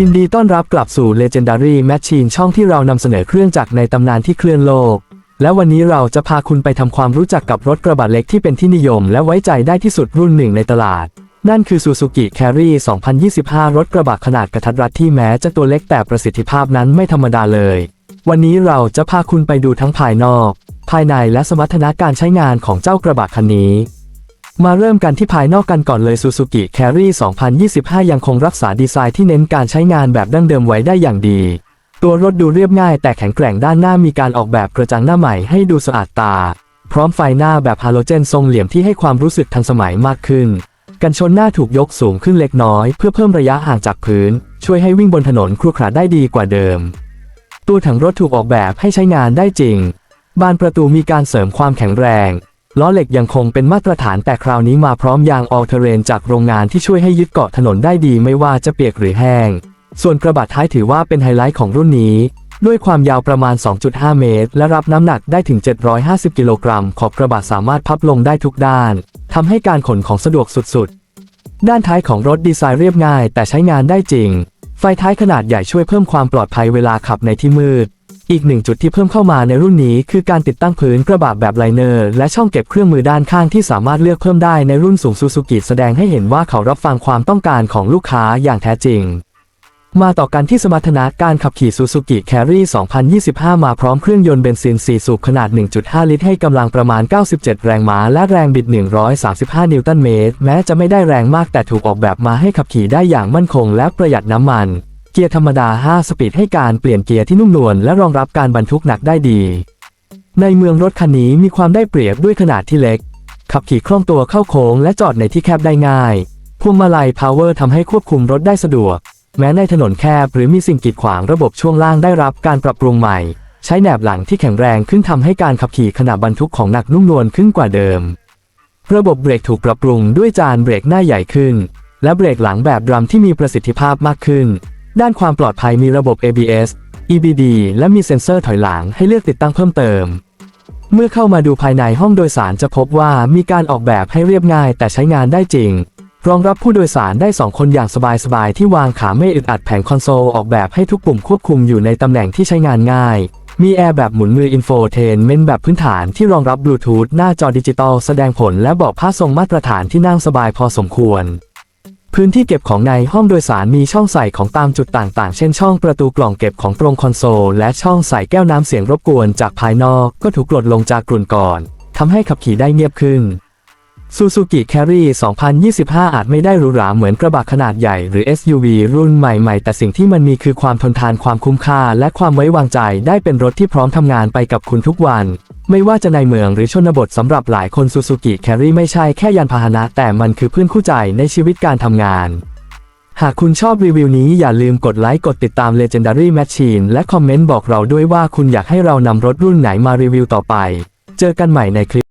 ยินดีต้อนรับกลับสู่ Legendary Machine ช่องที่เรานำเสนอเครื่องจักรในตำนานที่เคลื่อนโลก และวันนี้เราจะพาคุณไปทำความรู้จักกับรถกระบะเล็กที่เป็นที่นิยม และไว้ใจได้ที่สุดรุ่นหนึ่งในตลาด นั่นคือ Suzuki Carry 2025 รถกระบะขนาดกระทัดรัดที่แม้จะตัวเล็กแต่ประสิทธิภาพนั้นไม่ธรรมดาเลย วันนี้เราจะพาคุณไปดูทั้งภายนอก ภายในและสมรรถนะการใช้งานของเจ้ากระบะคันนี้ มาเริ่มกันที่ภายนอกกันก่อนเลย Suzuki Carry 2025 ยังคงรักษาดีไซน์ที่เน้นการใช้งานแบบดั้งเดิมไว้ได้อย่างดี ตัวรถดูเรียบง่ายแต่แข็งแกร่งด้านหน้ามีการออกแบบกระจังหน้าใหม่ให้ดูสะอาดตา พร้อมไฟหน้าแบบฮาโลเจนทรงเหลี่ยมที่ให้ความรู้สึกทันสมัยมากขึ้น กันชนหน้าถูกยกสูงขึ้นเล็กน้อย เพื่อเพิ่มระยะห่างจากพื้น ช่วยให้วิ่งบนถนนครุขระได้ดีกว่าเดิม ตัวถังรถถูกออกแบบให้ใช้งานได้จริง บานประตูมีการเสริมความแข็งแรง ล้อเหล็กยังคงเป็นมาตรฐานแต่คราวนี้มาพร้อมยางออลเทเรนจากโรงงานที่ช่วยให้ยึดเกาะถนนได้ดีไม่ว่าจะเปียกหรือแห้ง ส่วนกระบะท้ายถือว่าเป็นไฮไลท์ของรุ่นนี้ ด้วยความยาวประมาณ 2.5 เมตร และรับน้ำหนักได้ถึง 750 กิโลกรัม ขอบกระบะสามารถพับลงได้ทุกด้านทำให้การขนของสะดวกสุดๆ ด้านท้ายของรถดีไซน์เรียบง่าย แต่ใช้งานได้จริง ไฟท้ายขนาดใหญ่ช่วยเพิ่มความปลอดภัยเวลาขับในที่มืด อีกหนึ่งจุดที่เพิ่มเข้ามาในรุ่นนี้คือการติดตั้งพื้นกระบะแบบไลเนอร์ และช่องเก็บเครื่องมือด้านข้างที่สามารถเลือกเพิ่มได้ในรุ่นสูงซูซูกิแสดงให้เห็นว่าเขารับฟังความต้องการของลูกค้าอย่างแท้จริงมาต่อกันที่สมรรถนะการขับขี่ Suzuki Carry 2025 มาพร้อมเครื่องยนต์เบนซิน 4 สูบขนาด 1.5 ลิตรให้กำลังประมาณ 97 แรงม้า และแรงบิด 135 นิวตันเมตร แม้จะไม่ได้แรงมากแต่ถูกออกแบบมาให้ขับขี่ได้อย่างมั่นคงและประหยัดน้ำมัน เกียร์ธรรมดา 5 สปีดให้การเปลี่ยนเกียร์ที่นุ่มนวลและรองรับการบรรทุกหนักได้ดี ในเมืองรถคันนี้มีความได้เปรียบด้วยขนาดที่เล็ก ขับขี่คล่องตัวเข้าโค้งและจอดในที่แคบได้ง่าย พวงมาลัย Power ทำให้ควบคุมรถได้สะดวก แม้ในถนนแคบหรือมีสิ่งกีดขวางระบบช่วงล่างได้รับการปรับปรุงใหม่ ใช้แหนบหลังที่แข็งแรงขึ้นทำให้การขับขี่ขณะบรรทุกของหนักนุ่มนวลขึ้นกว่าเดิม ระบบเบรกถูกปรับปรุงด้วยจานเบรกหน้าใหญ่ขึ้น และเบรกหลังแบบดรัมที่มีประสิทธิภาพมากขึ้น ด้านความปลอดภัยมีระบบ ABS EBD และมีเซ็นเซอร์ถอยหลังให้เลือกติดตั้งเพิ่มเติม เมื่อเข้ามาดูภายในห้องโดยสารจะพบว่ามีการออกแบบให้เรียบง่ายแต่ใช้งานได้จริง รองรับผู้โดยสารได้ 2 คนอย่างสบายๆที่วางขาไม่อึดอัดแผงคอนโซลออกแบบให้ทุกปุ่มควบคุมอยู่ในตำแหน่งที่ใช้งานง่าย มีแอร์แบบหมุนมืออินโฟเทนเมนแบบพื้นฐานที่รองรับบลูทูธหน้าจอดิจิตอลแสดงผลและเบาะผ้าทรงมาตรฐานที่นั่งสบายพอสมควร พื้นที่เก็บของในห้องโดยสารมีช่องใส่ของตามจุดต่างๆ เช่นช่องประตูกล่องเก็บของตรงคอนโซล และช่องใส่แก้วน้ำเสียงรบกวนจากภายนอกก็ถูกกลดลงจากกลุ่นก่อนทำให้ขับขี่ได้เงียบขึ้น Suzuki Carry 2025 อาจไม่ได้หรูหราเหมือนกระบะขนาดใหญ่หรือ SUV รุ่นใหม่ๆ แต่สิ่งที่มันมีคือความทนทานความคุ้มค่า และความไว้วางใจได้เป็นรถที่พร้อมทำงานไปกับคุณทุกวัน ไม่ว่าจะในเมืองหรือชนบทสำหรับหลายคนซูซูกิแครี่ไม่ใช่แค่ยานพาหนะ แต่มันคือเพื่อนคู่ใจในชีวิตการทำงาน หากคุณชอบรีวิวนี้อย่าลืมกดไลค์กดติดตาม Legendary Machine และคอมเมนต์บอกเราด้วยว่าคุณอยากให้เรานำรถรุ่นไหนมารีวิวต่อไป เจอกันใหม่ในคลิป